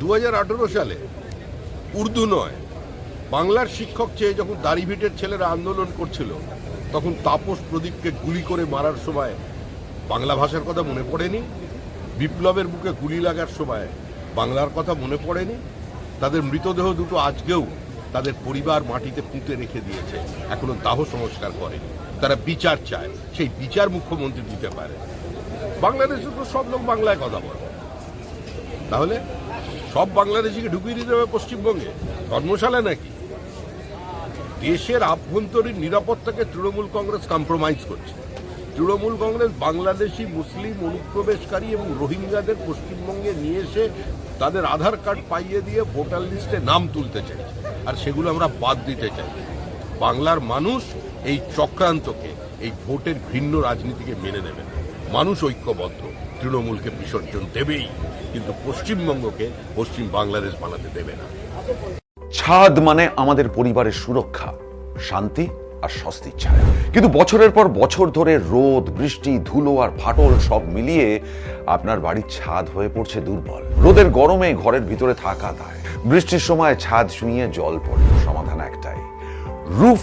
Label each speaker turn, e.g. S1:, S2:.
S1: দু হাজার আঠেরো সালে উর্দু নয়, বাংলার শিক্ষক চেয়ে যখন দাড়িভিটের ছেলেরা আন্দোলন করছিল, তখন তাপস প্রদীপকে গুলি করে মারার সময় বাংলা ভাষার কথা মনে পড়েনি, বিপ্লবের বুকে গুলি লাগার সময় বাংলার কথা মনে পড়েনি, তাদের মৃতদেহ দুটো আজকেও তাদের পরিবার মাটিতে পুঁতে রেখে দিয়েছে, এখনও দাহ সংস্কার করেনি, তারা বিচার চায়, সেই বিচার মুখ্যমন্ত্রী দিতে পারে। বাংলাদেশে তো সব লোক বাংলায় কথা বলে। তাহলে সব বাংলাদেশিকে ঢুকিয়ে দিতে হবে পশ্চিমবঙ্গে। ধর্মশালা নাকি? দেশের আভ্যন্তরীণ নিরাপত্তাকে তৃণমূল কংগ্রেস কম্প্রোমাইজ করছে। তৃণমূল কংগ্রেস বাংলাদেশি, মুসলিম, অনুপ্রবেশকারী এবং রোহিঙ্গাদের পশ্চিমবঙ্গে নিয়ে এসে তাদের আধার কার্ড পাইয়ে দিয়ে ভোটার লিস্টে নাম তুলতে চাইছে। আর সেগুলো আমরা বাদ দিতে চাই। বাংলার মানুষ এই চক্রান্তকে, এই ভোটের ভিন্ন রাজনীতিকে মেনে নেবে না। মানুষ ঐক্যবদ্ধ। তৃণমূলকে বিসর্জন দেবেই, কিন্তু পশ্চিমবঙ্গকে পশ্চিম বাংলাদেশ বানাতে দেবে না।
S2: ছাদ মানে আমাদের পরিবারের সুরক্ষা, শান্তি আর স্বস্তির ছায়া। কিন্তু বছরের পর বছর ধরে রোদ, বৃষ্টি, ধুলো আর ফাটল সব মিলিয়ে আপনার বাড়ির ছাদ হয়ে পড়ছে দুর্বল। রোদের গরমে ঘরের ভিতরে থাকা দায়। বৃষ্টির সময় ছাদ শুইয়ে জল পড়ে, সমাধান একটাই। রুফ